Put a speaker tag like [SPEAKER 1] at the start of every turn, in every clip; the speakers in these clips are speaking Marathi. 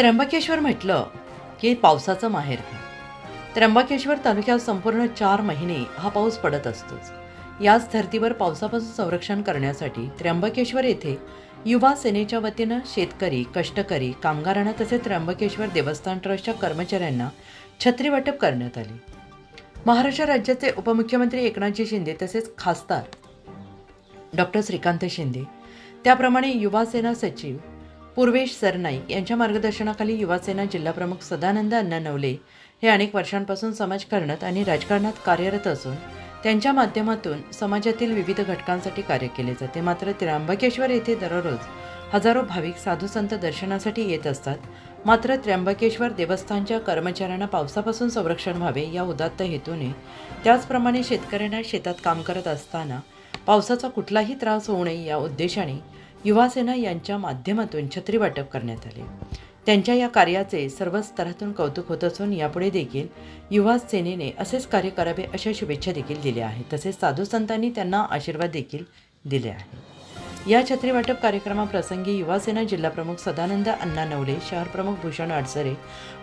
[SPEAKER 1] त्र्यंबकेश्वर म्हटलं की पावसाचं माहेर त्र्यंबकेश्वर तालुक्यात संपूर्ण चार महिने हा पाऊस पडत असतोच. याच धर्तीवर पावसापासून संरक्षण करण्यासाठी त्र्यंबकेश्वर येथे युवा सेनेच्या वतीनं शेतकरी कष्टकरी कामगारांना तसेच त्र्यंबकेश्वर देवस्थान ट्रस्टच्या कर्मचाऱ्यांना छत्री वाटप करण्यात आली. महाराष्ट्र राज्याचे उपमुख्यमंत्री एकनाथजी शिंदे तसेच खासदार डॉक्टर श्रीकांत शिंदे त्याप्रमाणे युवा सेना सचिव पूर्वेश सरनाईक यांच्या मार्गदर्शनाखाली युवासेना जिल्हाप्रमुख सदानंद अण्णा नवले हे अनेक वर्षांपासून समाजकारणात आणि राजकारणात कार्यरत असून त्यांच्या माध्यमातून समाजातील विविध घटकांसाठी कार्य केले जाते. मात्र त्र्यंबकेश्वर येथे दररोज हजारो भाविक साधू संत दर्शनासाठी येत असतात. मात्र त्र्यंबकेश्वर देवस्थानच्या कर्मचाऱ्यांना पावसापासून संरक्षण व्हावे या उदात्त हेतूने त्याचप्रमाणे शेतकऱ्यांना शेतात काम करत असताना पावसाचा कुठलाही त्रास होऊ नये या उद्देशाने युवासेना यांच्या माध्यमातून छत्री वाटप करण्यात आले. त्यांच्या या कार्याचे सर्व स्तरातून कौतुक होत असून यापुढे देखील युवा सेनेने असेच कार्य करावे अशा शुभेच्छा देखील दिल्या आहेत. तसेच साधू संतांनी त्यांना आशीर्वाद देखील दिले आहे या छत्री वाटप कार्यक्रमाप्रसंगी युवासेना जिल्हाप्रमुख सदानंद अण्णा नवले शहरप्रमुख भूषण अडसरे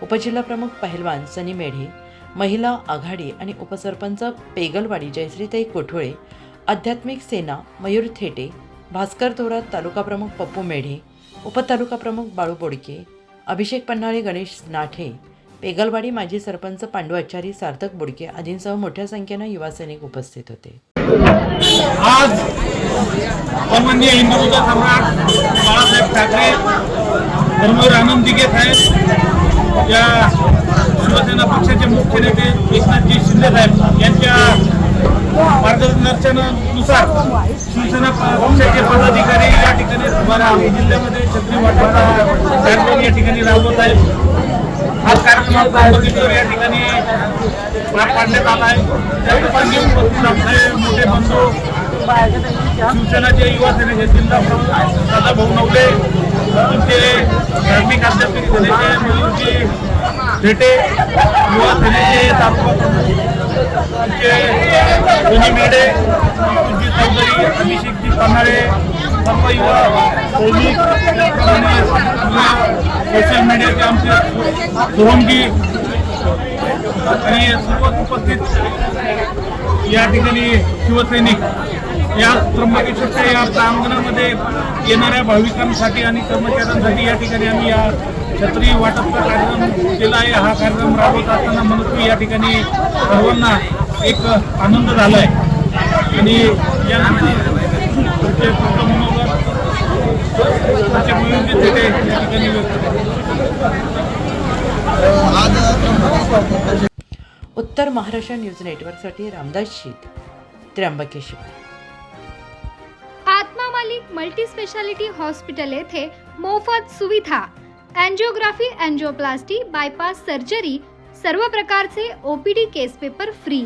[SPEAKER 1] उपजिल्हाप्रमुख पहलवान सनी मेढे महिला आघाडी आणि उपसरपंच पेगलवाडी जयश्रीताई कोठोळे आध्यात्मिक सेना मयूर थेटे भास्कर थोरात तालुका प्रमुख पप्पू मेढे उपतालुका प्रमुख बाळू बोडके अभिषेक पन्हाळे गणेश नाठे पेगलवाडी माजी सरपंच पांडू आचारी सार्थक बोडके आदींसह मोठ्या संख्येनं युवा सैनिक उपस्थित होते.
[SPEAKER 2] आज सन्माननीय हिंदूचा सम्राट बाळासाहेब ठाकरे धर्मवीर आनंद दिगे साहेब या शिवसेना पक्षाचे मुख्य नेते एकनाथजी शिंदे साहेब यांच्या मार्गदर्शनानुसार शिवसेना पक्षाचे पदाधिकारी या ठिकाणी तुम्हाला जिल्ह्यामध्ये छत्री या ठिकाणी राबवत आहेत हा कार्यक्रम या ठिकाणी पार पाडण्यात आला आहे. त्या ठिकाणी उपस्थित मोठे बंधू शिवसेनाचे युवा सेनेचे जिल्हा प्रमुख दादा भाऊ नवले तुमचे धार्मिक अध्यात्मिक सेनेचे भेटे युवा सेनेचे तात्मा तुमचे दोन्ही मेढे तुमची शिक्षित करणारे सर्व युवा सैनिक सोशल मीडियाचे आमचे सोहमजी आणि सर्व उपस्थित या ठिकाणी शिवसैनिक या त्र्यंबकेश्वरच्या या प्रांगणामध्ये येणाऱ्या भाविकांसाठी आणि कर्मचाऱ्यांसाठी या ठिकाणी आम्ही या छत्री वाटपचा कार्यक्रम केला आहे. हा कार्यक्रम राबवत असताना मनस्वी या ठिकाणी सर्वांना एक आनंद झाला आहे आणि यानंतर.
[SPEAKER 1] उत्तर महाराष्ट्र न्यूज नेटवर्कसाठी रामदास शीत त्र्यंबकेश्वर.
[SPEAKER 3] आत्मा मालिक मल्टी स्पेशालिटी हॉस्पिटल येथे मोफत सुविधा अँजिओग्राफी अँजिओप्लास्टी बायपास सर्जरी सर्व प्रकारचे OPD case paper free.